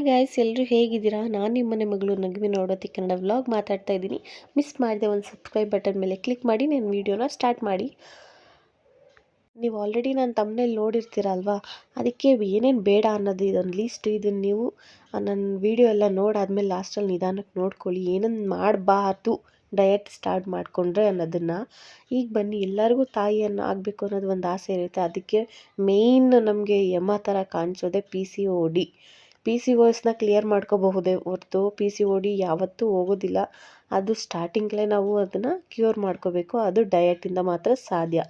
Hi guys ಎಲ್ಲರೂ ಹೇಗಿದ್ದೀರಾ? ನಾನು ನಿಮ್ಮನೆ ಮಗಳು ನಗುವಿ ನೋಡೋತಿ ಕನ್ನಡ ವ್ಲಾಗ್ ಮಾತಾಡ್ತಾ ಇದ್ದೀನಿ. ಮಿಸ್ ಮಾಡಿದೆ ಒಂದು ಸಬ್ಸ್ಕ್ರೈಬ್ ಬಟನ್ ಮೇಲೆ ಕ್ಲಿಕ್ ಮಾಡಿ ನನ್ನ ವೀಡಿಯೋನ ಸ್ಟಾರ್ಟ್ ಮಾಡಿ. ನೀವು ಆಲ್ರೆಡಿ ನಾನು ತಮ್ಮನೇಲಿ ನೋಡಿರ್ತೀರಲ್ವಾ? ಅದಕ್ಕೆ ಏನೇನು ಬೇಡ ಅನ್ನೋದು ಇದೊಂದು ಲೀಸ್ಟ್ ಇದನ್ನು ನೀವು ನನ್ನ ವೀಡಿಯೋ ಎಲ್ಲ ನೋಡಾದ್ಮೇಲೆ ಲಾಸ್ಟಲ್ಲಿ ನಿಧಾನಕ್ಕೆ ನೋಡ್ಕೊಳ್ಳಿ. ಏನನ್ನು ಮಾಡಬಾರ್ದು ಡಯಟ್ ಸ್ಟಾರ್ಟ್ ಮಾಡಿಕೊಂಡ್ರೆ ಅನ್ನೋದನ್ನು. ಈಗ ಬನ್ನಿ, ಎಲ್ಲರಿಗೂ ತಾಯಿಯನ್ನು ಆಗಬೇಕು ಅನ್ನೋದು ಒಂದು ಆಸೆ ಇರುತ್ತೆ. ಅದಕ್ಕೆ ಮೇಯ್ನ್ ನಮಗೆ ಯಮ ಥರ ಕಾಣಿಸೋದೆ P C O D P C O ಎಸ್ನ ಕ್ಲಿಯರ್ ಮಾಡ್ಕೋಬಹುದೇ ಹೊರ್ತು ಪಿ ಸಿ ಓ ಡಿ ಯಾವತ್ತೂ ಹೋಗೋದಿಲ್ಲ. ಅದು ಸ್ಟಾರ್ಟಿಂಗ್ಲೇ ನಾವು ಅದನ್ನು ಕ್ಯೂರ್ ಮಾಡ್ಕೋಬೇಕು. ಅದು ಡಯಟಿಂದ ಮಾತ್ರ ಸಾಧ್ಯ.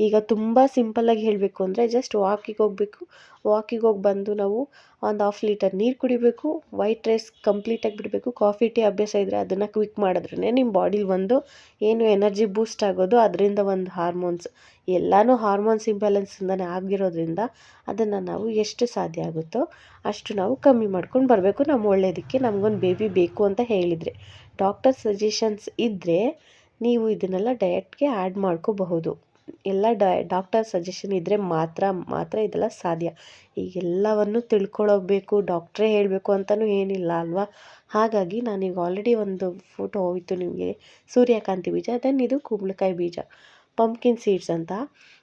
ಈಗ ತುಂಬ ಸಿಂಪಲ್ಲಾಗಿ ಹೇಳಬೇಕು ಅಂದರೆ ಜಸ್ಟ್ ವಾಕಿಗೆ ಹೋಗಬೇಕು. ವಾಕಿಗೆ ಹೋಗಿ ಬಂದು ನಾವು ಒಂದು ಹಾಫ್ ಲೀಟರ್ ನೀರು ಕುಡಿಬೇಕು. ವೈಟ್ ರೈಸ್ ಕಂಪ್ಲೀಟಾಗಿ ಬಿಡಬೇಕು. ಕಾಫಿ ಟೀ ಅಭ್ಯಾಸ ಇದ್ದರೆ ಅದನ್ನು ಕ್ವಿಕ್ ಮಾಡಿದ್ರೇ ನಿಮ್ಮ ಬಾಡಿಲಿ ಒಂದು ಏನು ಎನರ್ಜಿ ಬೂಸ್ಟ್ ಆಗೋದು ಅದರಿಂದ ಒಂದು ಹಾರ್ಮೋನ್ಸ್ ಎಲ್ಲನೂ ಹಾರ್ಮೋನ್ಸ್ ಇಂಬ್ಯಾಲೆನ್ಸಿಂದನೇ ಆಗಿರೋದ್ರಿಂದ ಅದನ್ನು ನಾವು ಎಷ್ಟು ಸಾಧ್ಯ ಆಗುತ್ತೋ ಅಷ್ಟು ನಾವು ಕಮ್ಮಿ ಮಾಡ್ಕೊಂಡು ಬರಬೇಕು. ನಮ್ಮ ಒಳ್ಳೆಯದಕ್ಕೆ ನಮಗೊಂದು ಬೇಬಿ ಬೇಕು ಅಂತ ಹೇಳಿದರೆ. ಡಾಕ್ಟರ್ ಸಜೆಷನ್ಸ್ ಇದ್ದರೆ ನೀವು ಇದನ್ನೆಲ್ಲ ಡಯಟ್ಗೆ ಆ್ಯಡ್ ಮಾಡ್ಕೋಬಹುದು. ಎಲ್ಲ ಡಾಕ್ಟರ್ ಸಜೆಷನ್ ಇದ್ದರೆ ಮಾತ್ರ ಮಾತ್ರ ಇದೆಲ್ಲ ಸಾಧ್ಯ. ಈಗೆಲ್ಲವನ್ನು ತಿಳ್ಕೊಳ್ಳೋಬೇಕು ಡಾಕ್ಟ್ರೇ ಹೇಳಬೇಕು ಅಂತಲೂ ಏನಿಲ್ಲ ಅಲ್ವಾ? ಹಾಗಾಗಿ ನಾನೀಗ ಆಲ್ರೆಡಿ ಒಂದು ಫೋಟೋ ಹೋಯಿತು ನಿಮಗೆ. ಸೂರ್ಯಕಾಂತಿ ಬೀಜ ದೆನ್ ಇದು ಕುಂಬಳಕಾಯಿ ಬೀಜ. ಪಂಪ್ಕಿನ್ ಸೀಡ್ಸ್ ಅಂತ.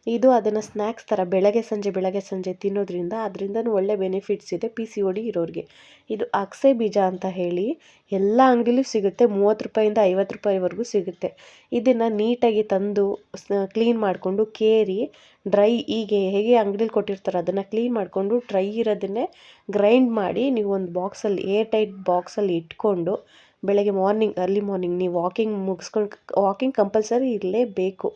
ಇದು ಅದನ್ನು ಸ್ನ್ಯಾಕ್ಸ್ ಥರ ಬೆಳಗ್ಗೆ ಸಂಜೆ ಬೆಳಗ್ಗೆ ಸಂಜೆ ತಿನ್ನೋದ್ರಿಂದ ಅದರಿಂದನೂ ಒಳ್ಳೆ ಬೆನಿಫಿಟ್ಸ್ ಇದೆ ಪಿ ಸಿ ಒ ಡಿ ಇರೋರಿಗೆ. ಇದು ಅಗಸೆ ಬೀಜ ಅಂತ ಹೇಳಿ ಎಲ್ಲ ಅಂಗಡಿಲೂ ಸಿಗುತ್ತೆ. ಮೂವತ್ತು ರೂಪಾಯಿಂದ ಐವತ್ತು ರೂಪಾಯಿವರೆಗೂ ಸಿಗುತ್ತೆ. ಇದನ್ನು ನೀಟಾಗಿ ತಂದು ಕ್ಲೀನ್ ಮಾಡಿಕೊಂಡು ಕೇರಿ, ಡ್ರೈ ಹೀಗೆ ಹೇಗೆ ಅಂಗಡಿಲಿ ಕೊಟ್ಟಿರ್ತಾರೆ ಅದನ್ನು ಕ್ಲೀನ್ ಮಾಡಿಕೊಂಡು ಡ್ರೈ ಇರೋದನ್ನೇ ಗ್ರೈಂಡ್ ಮಾಡಿ ನೀವು ಒಂದು ಬಾಕ್ಸಲ್ಲಿ ಏರ್ ಟೈಟ್ ಬಾಕ್ಸಲ್ಲಿ ಇಟ್ಕೊಂಡು ಬೆಳಗ್ಗೆ ಮಾರ್ನಿಂಗ್ ಅರ್ಲಿ ಮಾರ್ನಿಂಗ್ ನೀವು ವಾಕಿಂಗ್ ಮುಗಿಸ್ಕೊಂಡು ವಾಕಿಂಗ್ ಕಂಪಲ್ಸರಿ ಇರಲೇಬೇಕು.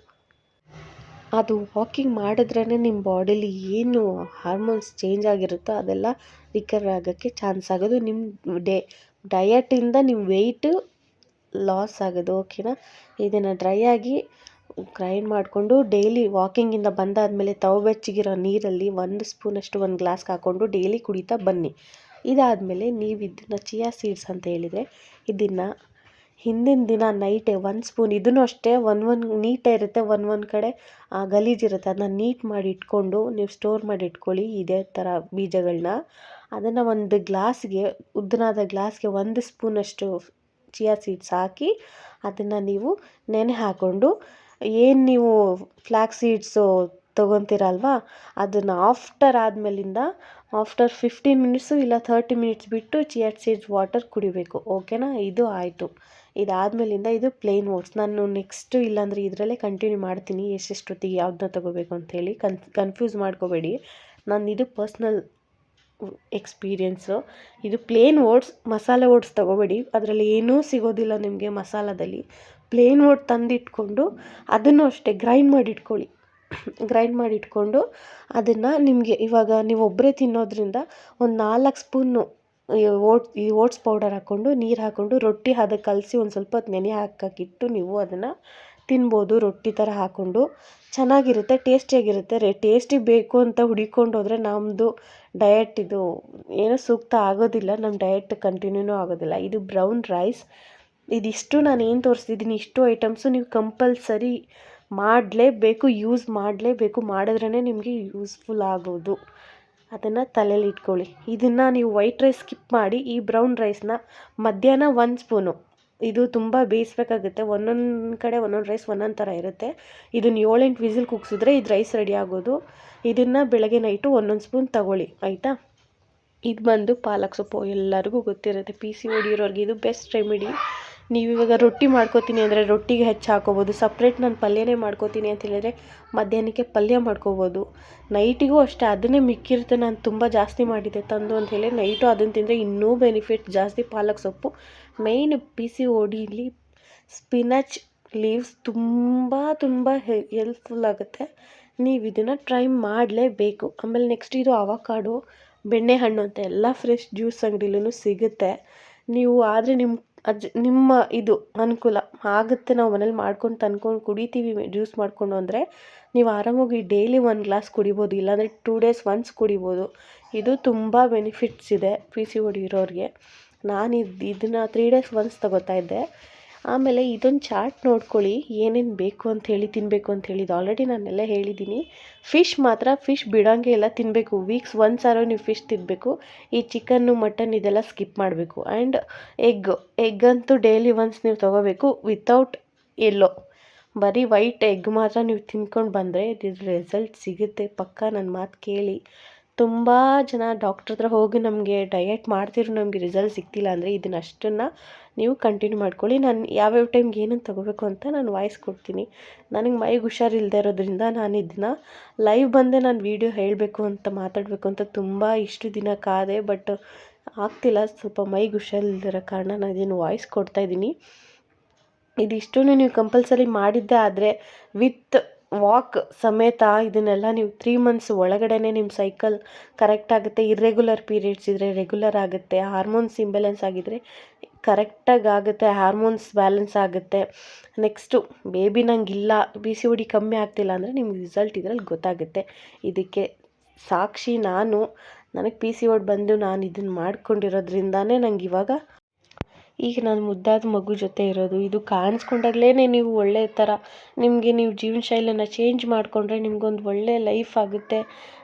ಅದು ವಾಕಿಂಗ್ ಮಾಡಿದ್ರೇ ನಿಮ್ಮ ಬಾಡಿಲಿ ಏನು ಹಾರ್ಮೋನ್ಸ್ ಚೇಂಜ್ ಆಗಿರುತ್ತೋ ಅದೆಲ್ಲ ರಿಕವರ್ ಆಗೋಕ್ಕೆ ಚಾನ್ಸ್ ಆಗೋದು. ನಿಮ್ಮ ಡೇ ಡಯಟಿಂದ ನಿಮ್ಮ ವೆಯ್ಟು ಲಾಸ್ ಆಗೋದು ಓಕೆನಾ ಇದನ್ನು ಡ್ರೈ ಆಗಿ ಗ್ರೈಂಡ್ ಮಾಡಿಕೊಂಡು ಡೈಲಿ ವಾಕಿಂಗಿಂದ ಬಂದಾದಮೇಲೆ ತವ ಬೆಚ್ಚಗಿರೋ ನೀರಲ್ಲಿ ಒಂದು ಸ್ಪೂನಷ್ಟು ಒಂದು ಗ್ಲಾಸ್ಗೆ ಹಾಕ್ಕೊಂಡು ಡೈಲಿ ಕುಡಿತಾ ಬನ್ನಿ. ಇದಾದಮೇಲೆ ನೀವು ಇದನ್ನು ಚಿಯಾ ಸೀಡ್ಸ್ ಅಂತ ಹೇಳಿದರೆ ಇದನ್ನು ಹಿಂದಿನ ದಿನ ನೈಟೇ ಒಂದು ಸ್ಪೂನ್ ಇದೂ ಅಷ್ಟೇ, ಒಂದು ಒಂದು ನೀಟೇ ಇರುತ್ತೆ, ಒಂದು ಒಂದು ಕಡೆ ಗಲೀಜಿರುತ್ತೆ ಅದನ್ನ ನೀಟ್ ಮಾಡಿ ಇಟ್ಕೊಂಡು ನೀವು ಸ್ಟೋರ್ ಮಾಡಿ ಇಟ್ಕೊಳ್ಳಿ, ಇದೇ ಥರ ಬೀಜಗಳನ್ನ ಅದನ್ನು ಒಂದು ಗ್ಲಾಸ್ಗೆ ಉದ್ದನಾದ ಗ್ಲಾಸ್ಗೆ ಒಂದು ಸ್ಪೂನಷ್ಟು ಚಿಯಾ ಸೀಡ್ಸ್ ಹಾಕಿ ಅದನ್ನು ನೀವು ನೆನೆ ಹಾಕ್ಕೊಂಡು ಏನು ನೀವು ಫ್ಲ್ಯಾಕ್ ಸೀಡ್ಸು ತೊಗೊತೀರಲ್ವ, ಅದನ್ನು ಆಫ್ಟರ್ ಆದಮೇಲಿಂದ ಆಫ್ಟರ್ ಫಿಫ್ಟೀನ್ ಮಿನಿಟ್ಸು ಇಲ್ಲ ಥರ್ಟಿ ಮಿನಿಟ್ಸ್ ಬಿಟ್ಟು ಚಿಯಾ ಸೀಡ್ಸ್ ವಾಟರ್ ಕುಡಿಬೇಕು. ಓಕೆನಾ ಇದು ಆಯಿತು. ಇದಾದಮೇಲಿಂದ ಇದು ಪ್ಲೇನ್ ಓಟ್ಸ್ ನಾನು ನೆಕ್ಸ್ಟು ಇಲ್ಲಾಂದರೆ ಇದರಲ್ಲೇ ಕಂಟಿನ್ಯೂ ಮಾಡ್ತೀನಿ. ಎಷ್ಟೆಷ್ಟೊತ್ತಿಗೆ ಯಾವ್ದನ್ನ ತೊಗೋಬೇಕು ಅಂಥೇಳಿ ಕನ್ ಕನ್ಫ್ಯೂಸ್ ಮಾಡ್ಕೋಬೇಡಿ. ನಾನು ಇದು ಪರ್ಸ್ನಲ್ ಎಕ್ಸ್ಪೀರಿಯೆನ್ಸು ಇದು ಪ್ಲೇನ್ ಓಟ್ಸ್ ಮಸಾಲೆ ಓಟ್ಸ್ ತೊಗೋಬೇಡಿ. ಅದರಲ್ಲಿ ಏನೂ ಸಿಗೋದಿಲ್ಲ ನಿಮಗೆ ಮಸಾಲದಲ್ಲಿ. ಪ್ಲೇನ್ ಓಟ್ ತಂದಿಟ್ಕೊಂಡು ಅದನ್ನು ಅಷ್ಟೇ ಗ್ರೈಂಡ್ ಮಾಡಿ ಇಟ್ಕೊಳ್ಳಿ ಗ್ರೈಂಡ್ ಮಾಡಿ ಇಟ್ಕೊಂಡು ಅದನ್ನು ನಿಮಗೆ ಇವಾಗ ನೀವು ಒಬ್ಬರೇ ತಿನ್ನೋದ್ರಿಂದ ಒಂದು ನಾಲ್ಕು ಸ್ಪೂನು ಓಟ್, ಈ ಓಟ್ಸ್ ಪೌಡರ್ ಹಾಕ್ಕೊಂಡು ನೀರು ಹಾಕ್ಕೊಂಡು ರೊಟ್ಟಿ ಹದಕ್ಕೆ ಕಲಸಿ ಒಂದು ಸ್ವಲ್ಪ ಹೊತ್ತು ನೆನೆ ಹಾಕೋಕ್ಕಿಟ್ಟು ನೀವು ಅದನ್ನು ತಿನ್ಬೋದು, ರೊಟ್ಟಿ ಥರ ಹಾಕ್ಕೊಂಡು ಚೆನ್ನಾಗಿರುತ್ತೆ, ಟೇಸ್ಟಿಯಾಗಿರುತ್ತೆ. ರೇ, ಟೇಸ್ಟಿ ಬೇಕು ಅಂತ ಹುಡಿಕೊಂಡು ಹೋದರೆ ನಮ್ಮದು ಡಯಟ್ ಇದು ಏನೂ ಸೂಕ್ತ ಆಗೋದಿಲ್ಲ ನಮ್ಮ ಡಯಟ್ ಕಂಟಿನ್ಯೂನೂ ಆಗೋದಿಲ್ಲ. ಇದು ಬ್ರೌನ್ ರೈಸ್. ಇದಿಷ್ಟು ನಾನು ಏನು ತೋರಿಸ್ತಿದ್ದೀನಿ ಇಷ್ಟು ಐಟಮ್ಸು ನೀವು ಕಂಪಲ್ಸರಿ ಮಾಡಲೇಬೇಕು, ಯೂಸ್ ಮಾಡಲೇಬೇಕು. ಮಾಡಿದ್ರೇ ನಿಮಗೆ ಯೂಸ್ಫುಲ್ ಆಗೋದು. ಅದನ್ನು ತಲೇಲಿ ಇಟ್ಕೊಳ್ಳಿ. ಇದನ್ನು ನೀವು ವೈಟ್ ರೈಸ್ ಸ್ಕಿಪ್ ಮಾಡಿ, ಈ ಬ್ರೌನ್ ರೈಸ್ನ ಮಧ್ಯಾಹ್ನ ಒಂದು ಸ್ಪೂನು ಇದು ತುಂಬ ಬೇಯಿಸ್ಬೇಕಾಗುತ್ತೆ. ಒಂದೊಂದು ಕಡೆ ಒಂದೊಂದು ರೈಸ್ ಒಂದೊಂದು ಥರ ಇರುತ್ತೆ. ಇದನ್ನು ಏಳೆಂಟು ವಿಸಿಲ್ ಕುಗ್ಸಿದ್ರೆ ಇದು ರೈಸ್ ರೆಡಿ ಆಗೋದು. ಇದನ್ನು ಬೆಳಗ್ಗೆ ನೈಟು ಒಂದೊಂದು ಸ್ಪೂನ್ ತಗೊಳ್ಳಿ. ಆಯಿತಾ? ಇದು ಬಂದು ಪಾಲಕ್ ಸೊಪ್ಪು ಎಲ್ಲರಿಗೂ ಗೊತ್ತಿರುತ್ತೆ. ಪಿ ಸಿ ಹೊಡಿರೋರ್ಗೆ ಇದು ಬೆಸ್ಟ್ ರೆಮಿಡಿ ನೀವು ಇವಾಗ ರೊಟ್ಟಿ ಮಾಡ್ಕೋತೀನಿ ಅಂದರೆ ರೊಟ್ಟಿಗೆ ಹೆಚ್ಚು ಹಾಕೋಬೋದು ಸಪ್ರೇಟ್ ನಾನು ಪಲ್ಯನೇ ಮಾಡ್ಕೋತೀನಿ ಅಂತ ಹೇಳಿದರೆ ಮಧ್ಯಾಹ್ನಕ್ಕೆ ಪಲ್ಯ ಮಾಡ್ಕೋಬೋದು. ನೈಟಿಗೂ ಅಷ್ಟೇ, ಅದನ್ನೇ ಮಿಕ್ಕಿರುತ್ತೆ, ನಾನು ತುಂಬ ಜಾಸ್ತಿ ಮಾಡಿದ್ದೆ, ತಂದು ಅಂತ ಹೇಳಿ ನೈಟು ಅದನ್ನು ತಿಂದರೆ ಇನ್ನೂ ಬೆನಿಫಿಟ್ ಜಾಸ್ತಿ ಪಾಲಕ್ ಸೊಪ್ಪು. Main P C O spinach leaves ತುಂಬ ತುಂಬ ಹೆಲ್ಪ್ಫುಲ್ ಆಗುತ್ತೆ. ನೀವು ಇದನ್ನು ಟ್ರೈ ಮಾಡಲೇಬೇಕು. ಆಮೇಲೆ ನೆಕ್ಸ್ಟ್ ಇದು ಅವಕಾಡೋ ಬೆಣ್ಣೆಹಣ್ಣು ಅಂತ ಎಲ್ಲ ಫ್ರೆಶ್ ಜ್ಯೂಸ್ ಅಂಗಡಿಲೂ ಸಿಗುತ್ತೆ. ನೀವು ಆದರೆ ನಿಮ್ಮ ಅಜ್, ನಿಮ್ಮ ಇದು ಅನುಕೂಲ ಆಗುತ್ತೆ ನಾವು ಮನೇಲಿ ಮಾಡ್ಕೊಂಡು ತಂದ್ಕೊಂಡು ಕುಡಿತೀವಿ, ಜ್ಯೂಸ್ ಮಾಡಿಕೊಂಡು ಅಂದರೆ ನೀವು ಆರಾಮಾಗಿ ಡೈಲಿ ಒಂದು ಗ್ಲಾಸ್ ಕುಡಿಬೋದು, ಇಲ್ಲಾಂದರೆ ಟೂ ಡೇಸ್ ಒನ್ಸ್ ಕುಡಿಬೋದು. ಇದು ತುಂಬ ಬೆನಿಫಿಟ್ಸ್ ಇದೆ ಪಿ ಸಿ ಓ ಡಿ ಇರೋರಿಗೆ. ನಾನು ಇದು ಇದನ್ನು ತ್ರೀ ಡೇಸ್ ಒನ್ಸ್ ತಗೋತಾ ಇದ್ದೆ. ಆಮೇಲೆ ಇದೊಂದು ಚಾರ್ಟ್ ನೋಡ್ಕೊಳ್ಳಿ, ಏನೇನು ಬೇಕು ಅಂತ ಹೇಳಿ ತಿನ್ನಬೇಕು ಅಂತ ಹೇಳಿದ್ದು ಆಲ್ರೆಡಿ ನಾನೆಲ್ಲ ಹೇಳಿದ್ದೀನಿ. ಫಿಶ್ ಮಾತ್ರ ಫಿಶ್ ಬಿಡೋಂಗೆ ಇಲ್ಲ ತಿನ್ನಬೇಕು ವೀಕ್ಸ್ ಒಂದ್ಸಾರ ನೀವು ಫಿಶ್ ತಿನ್ನಬೇಕು ಈ ಚಿಕನ್ನು, ಮಟನ್ ಇದೆಲ್ಲ ಸ್ಕಿಪ್ ಮಾಡಬೇಕು. ಆ್ಯಂಡ್ ಎಗ್ ಎಗ್ ಅಂತೂ ಡೈಲಿ ಒನ್ಸ್ ನೀವು ತೊಗೋಬೇಕು ವಿತೌಟ್ ಎಲ್ಲೋ ಬರೀ ವೈಟ್ ಎಗ್ ಮಾತ್ರ ನೀವು ತಿನ್ಕೊಂಡು ಬಂದರೆ ಇದ್ರ ರಿಸಲ್ಟ್ ಸಿಗುತ್ತೆ. ಪಕ್ಕ ನನ್ನ ಮಾತು ಕೇಳಿ. ತುಂಬ ಜನ ಡಾಕ್ಟ್ರ್ ಹತ್ರ ಹೋಗಿ ನಮಗೆ ಡಯಟ್ ಮಾಡ್ತಿರೋ ನಮಗೆ ರಿಸಲ್ಟ್ ಸಿಗ್ತಿಲ್ಲ ಅಂದರೆ ಇದನ್ನು ಅಷ್ಟನ್ನು ನೀವು ಕಂಟಿನ್ಯೂ ಮಾಡ್ಕೊಳ್ಳಿ. ನಾನು ಯಾವ್ಯಾವ ಟೈಮ್ಗೆ ಏನೇನು ತೊಗೋಬೇಕು ಅಂತ ನಾನು ವಾಯ್ಸ್ ಕೊಡ್ತೀನಿ. ನನಗೆ ಮೈಗೆ ಹುಷಾರಿಲ್ಲದೆ ಇರೋದ್ರಿಂದ ನಾನು ಇದನ್ನ ಲೈವ್ ಬಂದೆ ನಾನು ವೀಡಿಯೋ ಹೇಳಬೇಕು ಅಂತ ಮಾತಾಡಬೇಕು ಅಂತ ತುಂಬ ಇಷ್ಟು ದಿನ ಕಾದೆ ಬಟ್ ಆಗ್ತಿಲ್ಲ. ಸ್ವಲ್ಪ ಮೈಗೆ ಹುಷಾರಿಲ್ದಿರೋ ಕಾರಣ ನಾನು ಇದನ್ನು ವಾಯ್ಸ್ ಕೊಡ್ತಾಯಿದ್ದೀನಿ ಇದಿಷ್ಟು ನೀವು ಕಂಪಲ್ಸರಿ ಮಾಡಿದ್ದೆ ಆದರೆ ವಿತ್ ವಾಕ್ ಸಮೇತ ಇದನ್ನೆಲ್ಲ ನೀವು ತ್ರೀ ಮಂತ್ಸ್ ಒಳಗಡೆನೆ ನಿಮ್ಮ ಸೈಕಲ್ ಕರೆಕ್ಟ್ ಆಗುತ್ತೆ. ಇರ್ರೆಗ್ಯುಲರ್ ಪೀರಿಯಡ್ಸ್ ಇದ್ದರೆ ರೆಗ್ಯುಲರ್ ಆಗುತ್ತೆ. ಹಾರ್ಮೋನ್ಸ್ ಇಂಬ್ಯಾಲೆನ್ಸ್ ಆಗಿದ್ದರೆ ಕರೆಕ್ಟಾಗಿ ಆಗುತ್ತೆ. ಹಾರ್ಮೋನ್ಸ್ ಬ್ಯಾಲೆನ್ಸ್ ಆಗುತ್ತೆ. ನೆಕ್ಸ್ಟು ಬೇಬಿ ಇಲ್ಲ ಪಿ ಸಿ ಒ ಡಿ ಕಮ್ಮಿ ಆಗ್ತಿಲ್ಲ ಅಂದರೆ ನಿಮ್ಗೆ ರಿಸಲ್ಟ್ ಇದ್ರಲ್ಲಿ ಗೊತ್ತಾಗುತ್ತೆ. ಇದಕ್ಕೆ ಸಾಕ್ಷಿ ನಾನು. ನನಗೆ ಪಿ ಸಿ ಓಡ್ ಬಂದು ನಾನು ಇದನ್ನು ಮಾಡ್ಕೊಂಡಿರೋದ್ರಿಂದಾನೇ ನಂಗೆ ಇವಾಗ ಈಗ ನಾನು ಮುದ್ದಾದ ಮಗು ಜೊತೆ ಇರೋದು, ಇದು ಕಾಣಿಸ್ಕೊಂಡಾಗ್ಲೇ ನೀವು ಒಳ್ಳೆಯ ಥರ ನಿಮಗೆ ನೀವು ಜೀವನ ಶೈಲಿನ ಚೇಂಜ್ ಮಾಡಿಕೊಂಡ್ರೆ ನಿಮಗೊಂದು ಒಳ್ಳೆಯ ಲೈಫ್ ಆಗುತ್ತೆ.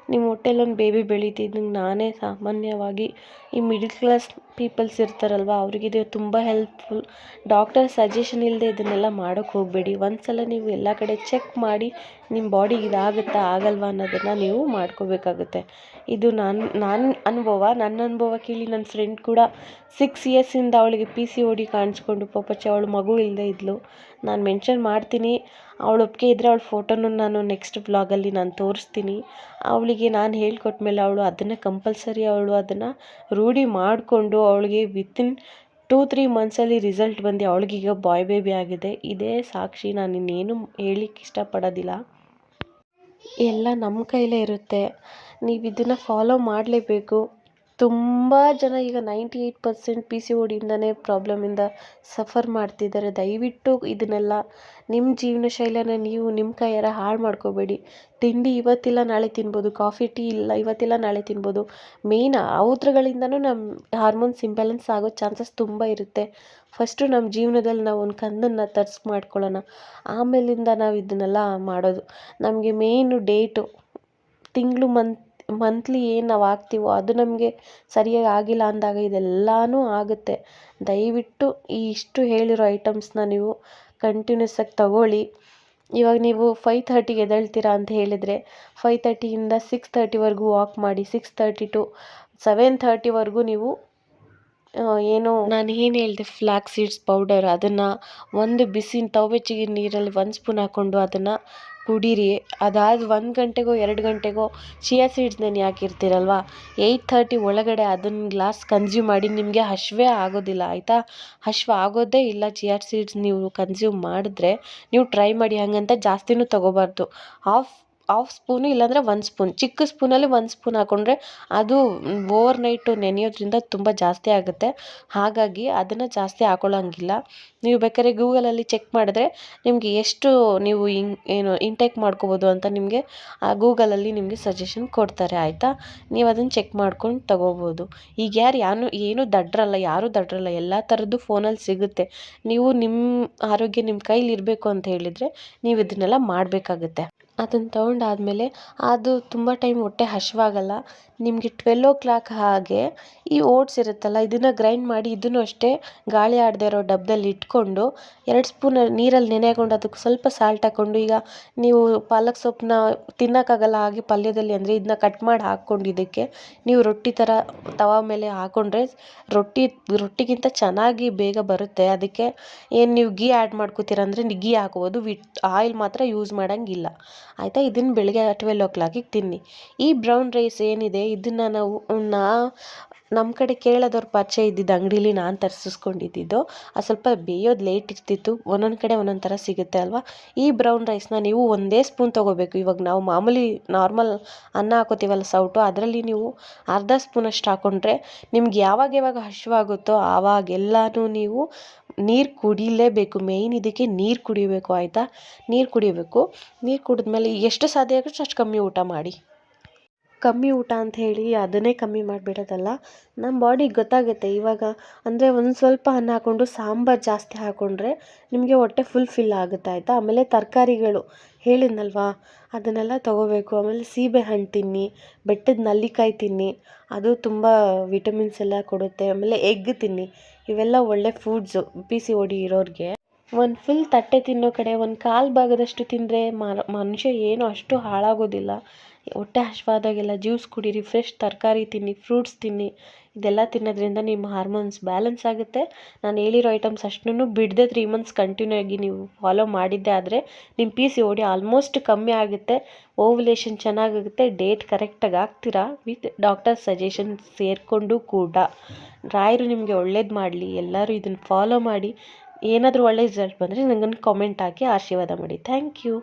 ನಿಮ್ಮ ಹೊಟ್ಟೆಲೊಂದು ಬೇಬಿ ಬೆಳೀತಿದ್ದಂಗೆ ನಾನೇ ಸಾಮಾನ್ಯವಾಗಿ ಈ ಮಿಡಲ್ ಕ್ಲಾಸ್ ಪೀಪಲ್ಸ್ ಇರ್ತಾರಲ್ವ ಇದು ತುಂಬ ಹೆಲ್ಪ್ಫುಲ್ ಡಾಕ್ಟರ್ ಸಜೆಷನ್ ಇಲ್ಲದೆ ಇದನ್ನೆಲ್ಲ ಮಾಡೋಕ್ಕೆ ಹೋಗಬೇಡಿ. ಒಂದು ಸಲ ನೀವು ಎಲ್ಲ ಕಡೆ ಚೆಕ್ ಮಾಡಿ ನಿಮ್ಮ ಬಾಡಿಗೆ ಇದಾಗುತ್ತಾ, ಆಗಲ್ವಾ ಅನ್ನೋದನ್ನು ನೀವು ಮಾಡ್ಕೋಬೇಕಾಗುತ್ತೆ. ಇದು ನಾನು ನನ್ನ ಅನುಭವ ನನ್ನ ಅನುಭವ ಕೇಳಿ ನನ್ನ ಫ್ರೆಂಡ್ ಕೂಡ ಸಿಕ್ಸ್ ಇಯರ್ಸಿಂದ ಅವಳಿಗೆ ಪಿ ಸಿ ಓ ಡಿ ಕಾಣಿಸ್ಕೊಂಡು ಪಾಪಚ್ಚಿ ಅವಳು ಮಗು ಇಲ್ಲದೆ ಇದ್ಲು. ನಾನು ಮೆನ್ಷನ್ ಮಾಡ್ತೀನಿ. ಅವಳು ಒಪ್ಪಿಗೆ ಇದ್ದರೆ ಅವಳ ಫೋಟೋನು ನಾನು ನೆಕ್ಸ್ಟ್ ಬ್ಲಾಗಲ್ಲಿ ನಾನು ತೋರಿಸ್ತೀನಿ. ಅವಳಿಗೆ ನಾನು ಹೇಳ್ಕೊಟ್ಮೇಲೆ ಅವಳು ಅದನ್ನು ಕಂಪಲ್ಸರಿ ಅವಳು ಅದನ್ನು ರೂಢಿ ಮಾಡಿಕೊಂಡು ಅವಳಿಗೆ ವಿತಿನ್ ಟೂ ತ್ರೀ ಮಂತ್ಸಲ್ಲಿ ರಿಸಲ್ಟ್ ಬಂದು ಅವಳಿಗೀಗ ಬಾಯ್ ಬೇಬಿ ಆಗಿದೆ. ಇದೇ ಸಾಕ್ಷಿ, ನಾನು ಇನ್ನೇನು ಹೇಳಲಿಕ್ಕೆ ಇಷ್ಟಪಡೋದಿಲ್ಲ. ಎಲ್ಲ ನಮ್ಮ ಕೈಲೇ ಇರುತ್ತೆ. ನೀವು ಇದನ್ನು ಫಾಲೋ ಮಾಡಲೇಬೇಕು. ತುಂಬ ಜನ ಈಗ ninety eight percent P C O ಡಿಯಿಂದಲೇ ಪ್ರಾಬ್ಲಮಿಂದ ಸಫರ್ ಮಾಡ್ತಿದ್ದಾರೆ. ದಯವಿಟ್ಟು ಇದನ್ನೆಲ್ಲ ನಿಮ್ಮ ಜೀವನ ಶೈಲಿನ ನೀವು ನಿಮ್ಮ ಕೈಯಾರ ಹಾಳು ಮಾಡ್ಕೋಬೇಡಿ. ತಿಂಡಿ ಇವತ್ತಿಲ್ಲ, ನಾಳೆ ತಿನ್ಬೋದು. ಕಾಫಿ, ಟೀ ಇಲ್ಲ, ಇವತ್ತಿಲ್ಲ, ನಾಳೆ ತಿನ್ಬೋದು. ಮೇಯ್ನ್ ಔತ್ರಗಳಿಂದನೂ ನಮ್ಮ ಹಾರ್ಮೋನ್ಸ್ ಇಂಬ್ಯಾಲೆನ್ಸ್ ಆಗೋ ಚಾನ್ಸಸ್ ತುಂಬ ಇರುತ್ತೆ. ಫಸ್ಟು ನಮ್ಮ ಜೀವನದಲ್ಲಿ ನಾವು ಒಂದು ಕಂದನ್ನು ತರ್ಸ್ ಮಾಡ್ಕೊಳ್ಳೋಣ. ಆಮೇಲಿಂದ ನಾವು ಇದನ್ನೆಲ್ಲ ಮಾಡೋದು. ನಮಗೆ ಮೇಯ್ನು ಡೇಟು ತಿಂಗಳು ಮಂತ್ ಮಂತ್ಲಿ ಏನು ನಾವು ಹಾಕ್ತೀವೋ, ಅದು ನಮಗೆ ಸರಿಯಾಗಿ ಆಗಿಲ್ಲ ಅಂದಾಗ ಇದೆಲ್ಲನೂ ಆಗುತ್ತೆ. ದಯವಿಟ್ಟು ಈ ಇಷ್ಟು ಹೇಳಿರೋ ಐಟಮ್ಸ್ನ ನೀವು ಕಂಟಿನ್ಯೂಸ್ ಆಗಿ ತಗೊಳ್ಳಿ. ಇವಾಗ ನೀವು ಫೈವ್ ತರ್ಟಿಗೆ ಎದ್ದೇಳ್ತೀರಾ ಅಂತ ಹೇಳಿದರೆ ಫೈ ತರ್ಟಿಯಿಂದ ಸಿಕ್ಸ್ ತರ್ಟಿವರೆಗೂ ವಾಕ್ ಮಾಡಿ ಸಿಕ್ಸ್ ತರ್ಟಿ ಟು ಸೆವೆನ್ ತರ್ಟಿವರೆಗೂ ನೀವು ಏನು ನಾನು ಏನು ಹೇಳಿದೆ ಫ್ಲ್ಯಾಕ್ ಸೀಡ್ಸ್ ಪೌಡರ್ ಅದನ್ನು ಒಂದು ಬಿಸಿ ತವ ನೀರಲ್ಲಿ ಒಂದು ಸ್ಪೂನ್ ಹಾಕ್ಕೊಂಡು ಅದನ್ನು ಕುಡೀರಿ. ಅದಾದ ಒಂದು ಗಂಟೆಗೋ, ಎರಡು ಗಂಟೆಗೋ ಚಿಯಾ ಸೀಡ್ಸ್ ನೆನೆ ಹಾಕಿರ್ತೀರಲ್ವ? ಏಯ್ಟ್ ಥರ್ಟಿ ಒಳಗಡೆ ಅದನ್ನು ಗ್ಲಾಸ್ ಕನ್ಸ್ಯೂಮ್ ಮಾಡಿ ನಿಮಗೆ ಹಶ್ವೆ ಆಗೋದಿಲ್ಲ, ಆಯಿತಾ? ಹಸಿವು ಆಗೋದೇ ಇಲ್ಲ ಚಿಯಾ ಸೀಡ್ಸ್ ನೀವು ಕನ್ಸ್ಯೂಮ್ ಮಾಡಿದ್ರೆ, ನೀವು ಟ್ರೈ ಮಾಡಿ ಹಾಗಂತ ಜಾಸ್ತಿನೂ ತೊಗೋಬಾರ್ದು. ಹಾಫ್ ಹಾಫ್ ಸ್ಪೂನು ಇಲ್ಲಾಂದರೆ ಒಂದು ಸ್ಪೂನ್ ಚಿಕ್ಕ ಸ್ಪೂನಲ್ಲಿ ಒಂದು ಸ್ಪೂನ್ ಹಾಕ್ಕೊಂಡ್ರೆ ಅದು ಓವರ್ ನೈಟು ನೆನೆಯೋದ್ರಿಂದ ತುಂಬ ಜಾಸ್ತಿ ಆಗುತ್ತೆ. ಹಾಗಾಗಿ ಅದನ್ನು ಜಾಸ್ತಿ ಹಾಕೊಳ್ಳೋಂಗಿಲ್ಲ ನೀವು ಬೇಕಾದ್ರೆ ಗೂಗಲಲ್ಲಿ ಚೆಕ್ ಮಾಡಿದ್ರೆ ನಿಮಗೆ ಎಷ್ಟು ನೀವು ಇಂಗ್ ಏನು ಇಂಟೇಕ್ ಮಾಡ್ಕೋಬೋದು ಅಂತ ನಿಮಗೆ, ಆ ಗೂಗಲಲ್ಲಿ ನಿಮಗೆ ಸಜೆಷನ್ ಕೊಡ್ತಾರೆ, ಆಯಿತಾ? ನೀವು ಅದನ್ನು ಚೆಕ್ ಮಾಡ್ಕೊಂಡು ತೊಗೋಬೋದು. ಈಗ ಯಾರು ಯಾರು ಏನು ದಡ್ಡರಲ್ಲ ಯಾರೂ ದಡ್ರಲ್ಲ, ಎಲ್ಲ ಥರದ್ದು ಫೋನಲ್ಲಿ ಸಿಗುತ್ತೆ. ನೀವು ನಿಮ್ಮ ಆರೋಗ್ಯ ನಿಮ್ಮ ಕೈಲಿ ಇರಬೇಕು ಅಂತ ಹೇಳಿದರೆ ನೀವು ಇದನ್ನೆಲ್ಲ ಮಾಡಬೇಕಾಗುತ್ತೆ. ಅದನ್ನು ತೊಗೊಂಡಾದ್ಮೇಲೆ ಅದು ತುಂಬ ಟೈಮ್ ಹೊಟ್ಟೆ ಹಸಿವಾಗಲ್ಲ ನಿಮಗೆ ಟ್ವೆಲ್ ಓ ಕ್ಲಾಕ್ ಹಾಗೆ ಈ ಓಟ್ಸ್ ಇರುತ್ತಲ್ಲ, ಇದನ್ನು ಗ್ರೈಂಡ್ ಮಾಡಿ ಇದನ್ನು ಅಷ್ಟೇ ಗಾಳಿ ಆಡದೇ ಇರೋ ಡಬ್ಬದಲ್ಲಿ ಇಟ್ಕೊಂಡು ಎರಡು ಸ್ಪೂನ್ ನೀರಲ್ಲಿ ನೆನೆ ಹಾಕೊಂಡು ಅದಕ್ಕೆ ಸ್ವಲ್ಪ ಸಾಲ್ಟ್ ಹಾಕ್ಕೊಂಡು ಈಗ ನೀವು ಪಾಲಕ್ ಸೊಪ್ಪನ್ನ ತಿನ್ನೋಕ್ಕಾಗಲ್ಲ ಹಾಗೆ ಪಲ್ಯದಲ್ಲಿ ಅಂದರೆ ಇದನ್ನ ಕಟ್ ಮಾಡಿ ಹಾಕ್ಕೊಂಡು ಇದಕ್ಕೆ ನೀವು ರೊಟ್ಟಿ ಥರ ತವ ಮೇಲೆ ಹಾಕ್ಕೊಂಡ್ರೆ ರೊಟ್ಟಿ, ರೊಟ್ಟಿಗಿಂತ ಚೆನ್ನಾಗಿ ಬೇಗ ಬರುತ್ತೆ. ಅದಕ್ಕೆ ಏನು ನೀವು ಗೀ ಆ್ಯಡ್ ಮಾಡ್ಕೋತೀರ ಅಂದರೆ ಗೀ ಹಾಕ್ಬೋದು. ವಿಟ್ ಆಯಿಲ್ ಮಾತ್ರ ಯೂಸ್ ಮಾಡೋಂಗಿಲ್ಲ. ಆಯಿತಾ ಇದನ್ನು ಬೆಳಗ್ಗೆ ಟ್ವೆಲ್ ಓ ಕ್ಲಾಕಿಗೆ ತಿನ್ನಿ. ಈ ಬ್ರೌನ್ ರೈಸ್ ಏನಿದೆ ಇದನ್ನು ನಾವು ನಮ್ಮ ಕಡೆ ಕೇಳೋದವ್ರ ಪರಿಚಯ ಇದ್ದಿದ್ದು ಅಂಗಡೀಲಿ ನಾನು ತರಿಸಿಸ್ಕೊಂಡಿದ್ದಿದ್ದು, ಅದು ಸ್ವಲ್ಪ ಬೇಯೋದು ಲೇಟ್ ಇರ್ತಿತ್ತು. ಒಂದೊಂದು ಕಡೆ ಒಂದೊಂದು ಥರ ಸಿಗುತ್ತೆ ಅಲ್ವಾ? ಈ ಬ್ರೌನ್ ರೈಸ್ನ ನೀವು ಒಂದೇ ಸ್ಪೂನ್ ತೊಗೋಬೇಕು. ಇವಾಗ ನಾವು ಮಾಮೂಲಿ ನಾರ್ಮಲ್ ಅನ್ನ ಹಾಕೋತೀವಲ್ಲ ಸೌಟು, ಅದರಲ್ಲಿ ನೀವು ಅರ್ಧ ಸ್ಪೂನಷ್ಟು ಹಾಕ್ಕೊಂಡ್ರೆ ನಿಮ್ಗೆ ಯಾವಾಗ ಯಾವಾಗ ಹಸಿವಾಗುತ್ತೋ ಆವಾಗೆಲ್ಲನೂ ನೀವು ನೀರು ಕುಡಿಲೇಬೇಕು. ಮೇಯ್ನ್ ಇದಕ್ಕೆ ನೀರು ಕುಡಿಬೇಕು, ಆಯಿತಾ? ನೀರು ಕುಡಿಬೇಕು. ನೀರು ಕುಡಿದ್ಮೇಲೆ ಎಷ್ಟು ಸಾಧ್ಯ ಆಗುತ್ತೋ ಅಷ್ಟು ಕಮ್ಮಿ ಊಟ ಮಾಡಿ. ಕಮ್ಮಿ ಊಟ ಅಂತ ಹೇಳಿ ಅದನ್ನೇ ಕಮ್ಮಿ ಮಾಡಿಬಿಡೋದಲ್ಲ. ನಮ್ಮ ಬಾಡಿಗೆ ಗೊತ್ತಾಗುತ್ತೆ. ಇವಾಗ ಅಂದರೆ ಒಂದು ಸ್ವಲ್ಪ ಅನ್ನ ಹಾಕ್ಕೊಂಡು ಸಾಂಬಾರು ಜಾಸ್ತಿ ಹಾಕ್ಕೊಂಡ್ರೆ ನಿಮಗೆ ಹೊಟ್ಟೆ ಫುಲ್ ಫಿಲ್ ಆಗುತ್ತೆ ಆಯಿತಾ? ಆಮೇಲೆ ತರಕಾರಿಗಳು ಹೇಳಿದ್ನಲ್ವಾ? ಅದನ್ನೆಲ್ಲ ತೊಗೋಬೇಕು. ಆಮೇಲೆ ಸೀಬೆಹಣ್ಣು ತಿನ್ನಿ, ಬೆಟ್ಟದ ನೆಲ್ಲಿಕಾಯಿ ತಿನ್ನಿ, ಅದು ತುಂಬ ವಿಟಮಿನ್ಸ್ ಎಲ್ಲ ಕೊಡುತ್ತೆ. ಆಮೇಲೆ ಎಗ್ ತಿನ್ನಿ. ಇವೆಲ್ಲ ಒಳ್ಳೆ ಫುಡ್ಸು ಪಿ ಸಿ ಡಿ ಇರೋರಿಗೆ. ಒಂದು ಫುಲ್ ತಟ್ಟೆ ತಿನ್ನೋ ಕಡೆ ಒಂದು ಕಾಲು ಭಾಗದಷ್ಟು ತಿಂದರೆ ಮನುಷ್ಯ ಏನು ಅಷ್ಟು ಹಾಳಾಗೋದಿಲ್ಲ. ಹೊಟ್ಟೆ ಹಶ್ವಾದಾಗೆಲ್ಲ ಜ್ಯೂಸ್ ಕುಡೀರಿ ಫ್ರೆಶ್ ತರಕಾರಿ ತಿನ್ನಿ ಫ್ರೂಟ್ಸ್ ತಿನ್ನಿ, ಇದೆಲ್ಲ ತಿನ್ನೋದ್ರಿಂದ ನಿಮ್ಮ ಹಾರ್ಮೋನ್ಸ್ ಬ್ಯಾಲೆನ್ಸ್ ಆಗುತ್ತೆ. ನಾನು ಹೇಳಿರೋ ಐಟಮ್ಸ್ ಅಷ್ಟನ್ನು ಬಿಡದೆ ತ್ರೀ ಮಂತ್ಸ್ ಕಂಟಿನ್ಯೂ ಆಗಿ ನೀವು ಫಾಲೋ ಮಾಡಿದ್ದೆ ಆದರೆ ನಿಮ್ಮ ಪಿ ಸಿ ಓಡಿ ಆಲ್ಮೋಸ್ಟ್ ಕಮ್ಮಿ ಆಗುತ್ತೆ. ಓವ್ಯುಲೇಷನ್ ಚೆನ್ನಾಗಾಗುತ್ತೆ ಡೇಟ್ ಕರೆಕ್ಟಾಗಿ ಆಗ್ತೀರಾ? ವಿತ್ ಡಾಕ್ಟರ್ ಸಜೆಷನ್ ಸೇರಿಕೊಂಡು ಕೂಡ. ರಾಯರು ನಿಮಗೆ ಒಳ್ಳೇದು ಮಾಡಲಿ, ಎಲ್ಲರೂ ಇದನ್ನು ಫಾಲೋ ಮಾಡಿ. ಏನಾದರೂ ಒಳ್ಳೆ ರಿಸಲ್ಟ್ ಬಂದರೆ ನನಗೊಂದು ಕಾಮೆಂಟ್ ಹಾಕಿ ಆಶೀರ್ವಾದ ಮಾಡಿ. Thank you